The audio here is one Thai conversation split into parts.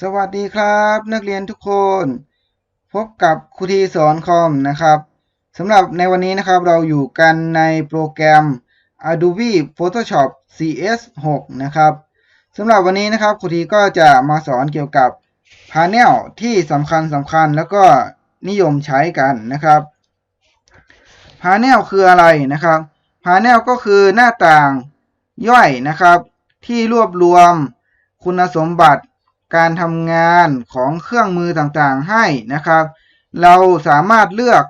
สวัสดีครับนักเรียนทุกคน พบกับครูทีสอนคอมนะครับสำหรับในวันนี้นะครับเราอยู่กันในโปรแกรม Adobe Photoshop CS6 นะครับสำหรับวันนี้นะครับครูทีก็จะมาสอนเกี่ยวกับ Panel ที่สำคัญสำคัญแล้วก็นิยมใช้กันนะครับ Panel คืออะไรนะครับ Panel ก็คือหน้าต่างย่อยนะครับ ที่รวบรวมคุณสมบัติ การทำงานของเครื่องมือต่างๆให้นะครับ เราสามารถเลือก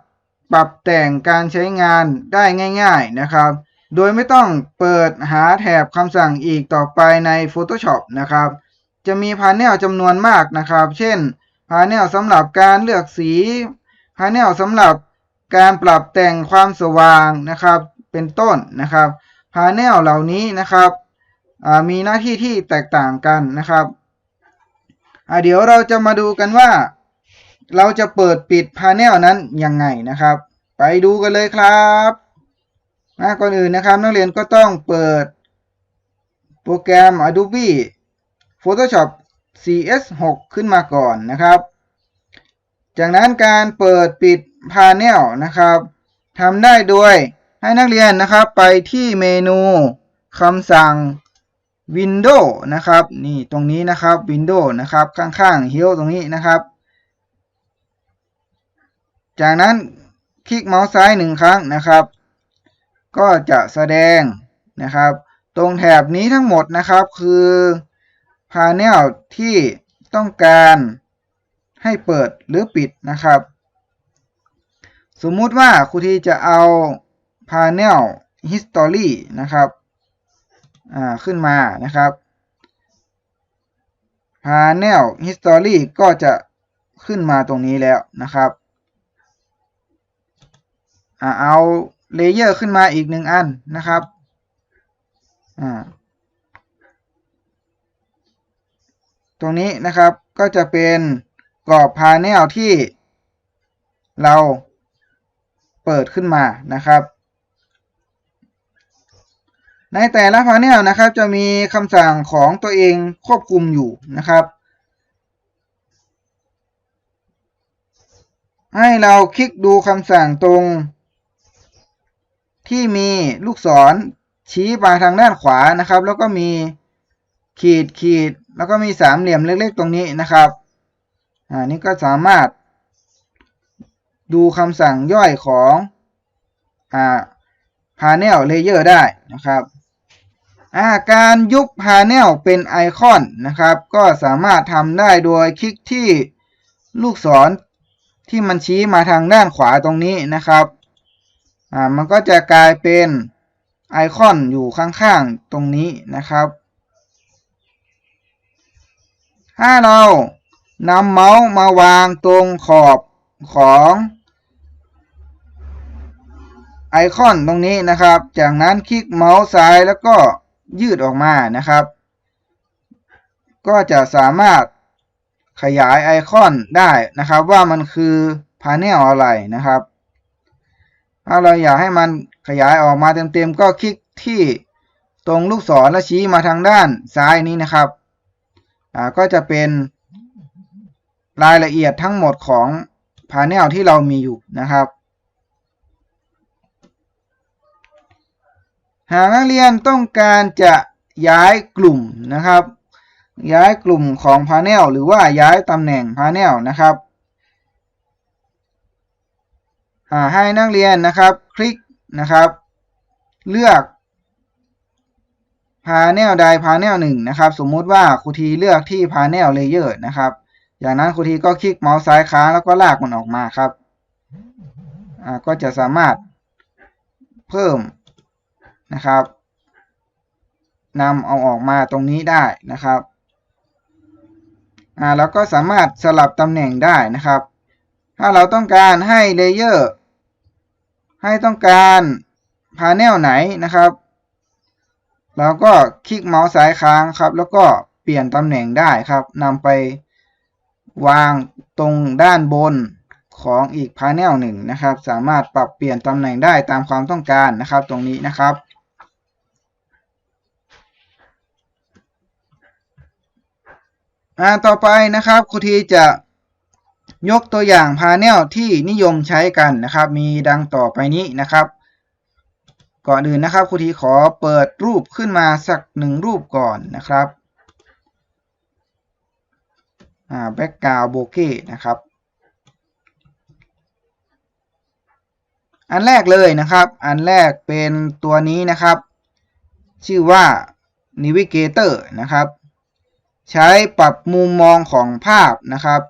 ปรับแต่งการใช้งานได้ง่าย ๆนะครับ โดยไม่ต้องเปิดหาแถบคำสั่งอีกต่อไปใน Photoshop นะครับ จะมีพาเนลจำนวนมากนะครับ เช่นพาเนลสำหรับการเลือกสีพาเนลสำหรับการปรับแต่งความสว่างนะครับ เป็นต้นนะครับพาเนลเหล่านี้นะครับมีหน้าที่ที่แตกต่างกันนะครับ เดี๋ยวเราจะมาดูกันว่า เราจะเปิดปิดพาเนลนั้นยังไงนะครับ ไปดูกันเลยครับนะก่อนอื่นนะครับ นักเรียนก็ต้องเปิดโปรแกรม Adobe Photoshop CS6 ขึ้นมาก่อนนะครับ จากนั้นการเปิดปิดพาเนลนะครับทำได้โดยให้นักเรียนนะครับไปที่เมนูคำสั่ง window นะครับ นี่ตรงนี้นะครับ window นะครับ ข้างๆ Help ตรงนี้นะครับ จากนั้นคลิกเมาส์ซ้ายหนึ่งครั้งนะครับ ก็จะแสดงนะครับ ตรงแถบนี้ทั้งหมดนะครับคือพาเนลที่ต้องการให้เปิดหรือปิดนะครับ สมมุติว่าครูทีจะเอาพาเนล History นะครับ ขึ้นมานะครับ Panel History ก็จะขึ้นมาตรงนี้แล้วนะครับเอาเลเยอร์ขึ้นมาอีกหนึ่งอันนะครับตรงนี้นะครับก็จะเป็นกรอบพาเนลที่เราเปิดขึ้นมานะครับ ในแต่ละพาเนลนะครับ จะมีคำสั่งของตัวเองควบคุมอยู่นะครับ ให้เราคลิกดูคำสั่งตรง ที่มีลูกศรชี้ไปทางด้านขวานะครับ แล้วก็มีขีดขีดแล้วก็มีสามเหลี่ยมเล็กๆ ตรงนี้นะครับอ่านี่ก็สามารถดูคำสั่งย่อยของอ่าพาเนลเลเยอร์ได้นะครับ อาการยุบพาเนลเป็นไอคอนนะครับ ก็สามารถทำได้โดยคลิกที่ลูกศรที่มันชี้มาทางด้านขวาตรงนี้นะครับอ่ามันก็จะกลายเป็นไอคอนอยู่ข้างๆตรงนี้นะครับ ถ้าเรานำเมาส์มาวางตรงขอบของไอคอนตรงนี้นะครับ จากนั้นคลิกเมาส์ซ้ายแล้วก็ ยืดออกมานะครับ ก็จะสามารถขยายไอคอนได้นะครับ ว่ามันคือพาเนลอะไรนะครับ ถ้าเราอยากให้มันขยายออกมาเต็มๆ ก็คลิกที่ตรงลูกศรและชี้มาทางด้านซ้ายนี้นะครับ อ่า ก็จะเป็นรายละเอียดทั้งหมดของพาเนลที่เรามีอยู่นะครับ หากนักเรียนต้องการจะย้ายกลุ่มนะครับ ย้ายกลุ่มของพาเนลหรือว่าย้ายตำแหน่งพาเนลนะครับให้นักเรียนนะครับคลิกนะครับ เลือกพาเนลใดพาเนลหนึ่งนะครับ สมมุติว่าครูทีเลือกที่พาเนลเลเยอร์นะครับ จากนั้นครูทีก็คลิกเมาส์ซ้ายค้างแล้วก็ลากมันออกมาครับก็จะสามารถเพิ่ม นะครับนำเอาออกมาตรงนี้ได้นะครับอ่าแล้วก็สามารถสลับตำแหน่งได้นะครับ ถ้าเราต้องการให้เลเยอร์ให้ต้องการพาเนลไหนนะครับ เราก็คลิกเมาส์ซ้ายค้างครับ แล้วก็เปลี่ยนตำแหน่งได้ครับนำไปวางตรงด้านบนของอีกพาเนลหนึ่งนะครับ สามารถปรับเปลี่ยนตำแหน่งได้ตามความต้องการนะครับ ตรงนี้นะครับ อ่าต่อไปนะครับครูทีจะยกตัวอย่างพาเนลที่นิยมใช้กันนะครับ มีดังต่อไปนี้นะครับ ก่อนอื่นนะครับครูทีขอเปิดรูปขึ้นมาสักหนึ่งรูปก่อนนะครับอ่าแบ็กกราวโบเก้นะครับอันแรกเลยนะครับ อันแรกเป็นตัวนี้นะครับ ชื่อว่า Navigator นะครับ ใช้ปรับมุมมองของภาพนะครับ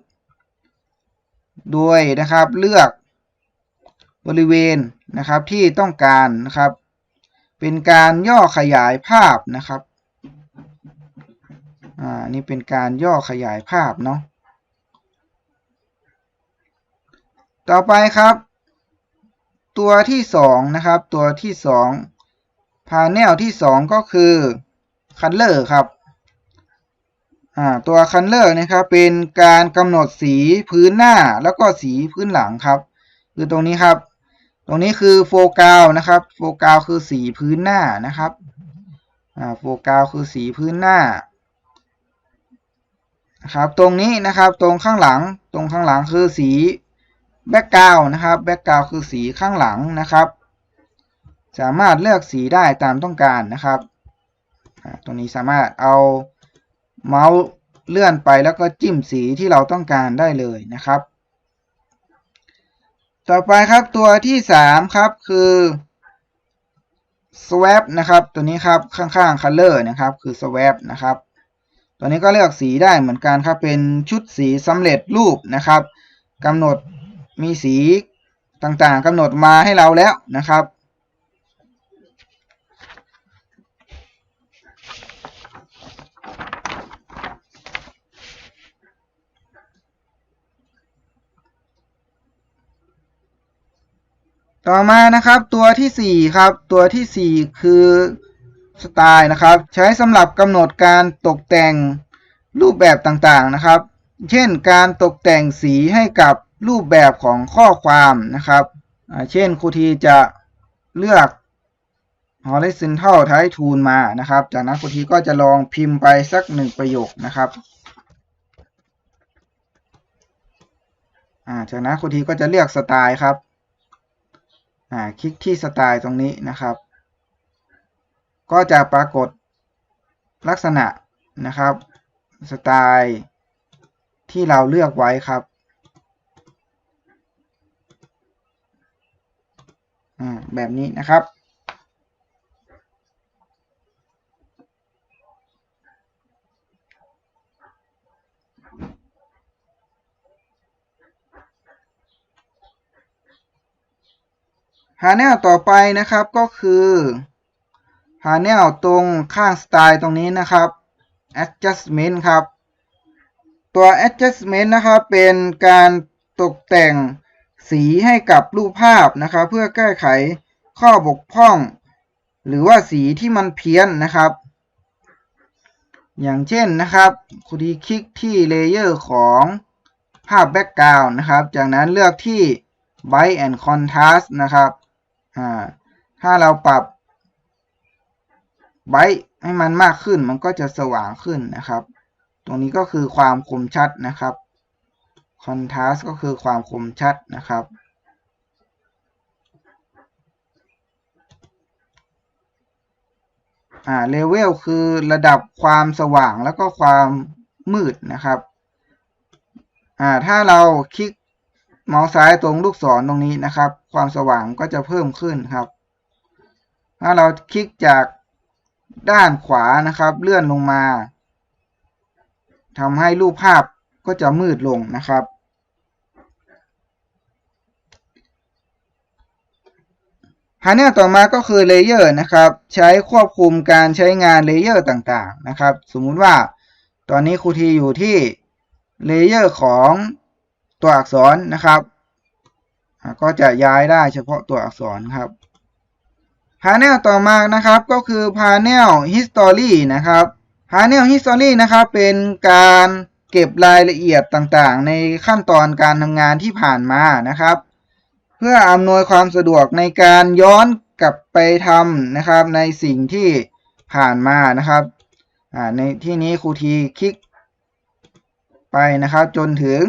โดยนะครับเลือกบริเวณนะครับที่ต้องการนะครับ เป็นการย่อขยายภาพนะครับอ่านี่เป็นการย่อขยายภาพเนาะต่อไปครับ ตัวที่สองนะครับตัวที่สองพาเนลที่สองก็คือ Color ครับ ตัว Color นะครับเป็นการกำหนดสีพื้นหน้าแล้วก็สีพื้นหลังครับ คือตรงนี้ครับ ตรงนี้คือโฟกัสนะครับโฟกัสคือสีพื้นหน้านะครับโฟกัสคือสีพื้นหน้าครับตรงนี้นะครับตรงข้างหลังตรงข้างหลังคือสีแบ็กกราวนะครับแบ็กกราวคือสีข้างหลังนะครับ สามารถเลือกสีได้ตามต้องการนะครับตรงนี้สามารถเอา เมาส์เลื่อนไปแล้วก็จิ้มสีที่เราต้องการได้เลยนะครับ ต่อไปครับตัวที่ 3 ครับคือ swap นะครับ ตัวนี้ครับข้างๆ color นะครับ คือ swap นะครับ ตัวนี้ก็เลือกสีได้เหมือนกันครับ เป็นชุดสีสำเร็จรูปนะครับกำหนดมีสีต่างๆกำหนดมาให้เราแล้วนะครับ ต่อมานะครับตัวที่ 4 ครับ ตัวที่ 4 คือสไตล์นะครับ ใช้สำหรับกำหนดการตกแต่งรูปแบบต่างๆนะครับ เช่นการตกแต่งสีให้กับรูปแบบของข้อความนะครับเช่นครูทีจะเลือก horizontal type tool มานะครับ จากนั้นครูทีก็จะลองพิมพ์ไปสักหนึ่งประโยคนะครับจากนั้นครูทีก็จะเลือกสไตล์ครับ คลิกที่สไตล์ตรงนี้นะครับ ก็จะปรากฏลักษณะนะครับสไตล์ที่เราเลือกไว้ครับแบบนี้นะครับ h a n น l ต่อไปนะครับก็คือ h a n น l ตรงข้างสไตล์ตรงนี้นะครับ adjustment ครับ ตัว adjustment นะครับเป็นการตกแต่งสีให้กับรูปภาพนะครับเพื่อแก้ไขข้อบกพร่อง หรือว่าสีที่มันเพี้ยนนะครับ อย่างเช่นนะครับครูดีคลิกที่เลเยอร์ของภาพแบ็กกราวน์นะครับ จากนั้นเลือกที่ Bright and Contrast นะครับ ถ้าเราปรับ Bright ให้มันมากขึ้นมันก็จะสว่างขึ้นนะครับ ตรงนี้ก็คือความคมชัดนะครับ Contrast ก็คือความคมชัดนะครับอ่า Level คือระดับความสว่างแล้วก็ความมืดนะครับอ่าถ้าเราคลิก เมาส์ซ้ายตรงลูกศรตรงนี้นะครับ ความสว่างก็จะเพิ่มขึ้นครับ ถ้าเราคลิกจากด้านขวานะครับ เลื่อนลงมาทำให้รูปภาพก็จะมืดลงนะครับ พาเนลต่อมาก็คือเลเยอร์นะครับ ใช้ควบคุมการใช้งานเลเยอร์ต่างๆนะครับ สมมุติว่าตอนนี้ครูทีอยู่ที่เลเยอร์ของ ตัวอักษรนะครับ ก็จะย้ายได้เฉพาะตัวอักษรครับพาเนลต่อมานะครับก็คือพาเนล history นะครับพาเนล history นะครับเป็นการเก็บรายละเอียดต่างๆ ในขั้นตอนการทำงานที่ผ่านมานะครับ เพื่ออำนวยความสะดวกในการย้อนกลับไปทำนะครับในสิ่งที่ผ่านมานะครับในที่นี้ครูทีคลิกไปนะครับจนถึง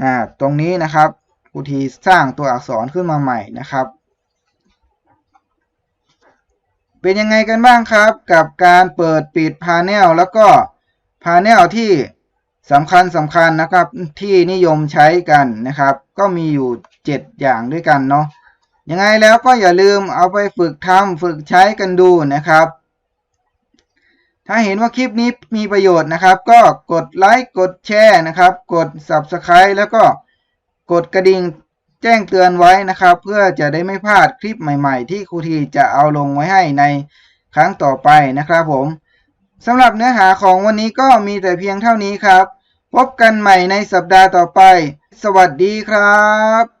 อ่าตรงนี้นะครับครูทีสร้างตัวอักษรขึ้นมาใหม่นะครับ เป็นยังไงกันบ้างครับ กับการเปิดปิดพาเนลแล้วก็พาเนลที่สำคัญสำคัญนะครับที่นิยมใช้กันนะครับ ก็มีอยู่ 7 อย่างด้วยกันเนาะยังไงแล้วก็อย่าลืมเอาไปฝึกทำฝึกใช้กันดูนะครับ ถ้าเห็นว่าคลิปนี้มีประโยชน์นะครับ ก็กดไลค์กดแชร์นะครับ กด Subscribe แล้วก็กดกระดิ่งแจ้งเตือนไว้นะครับ เพื่อจะได้ไม่พลาดคลิปใหม่ๆ ที่ครูทีจะเอาลงไว้ให้ในครั้งต่อไปนะครับผมสำหรับเนื้อหาของวันนี้ก็มีแต่เพียงเท่านี้ครับ พบกันใหม่ในสัปดาห์ต่อไป สวัสดีครับ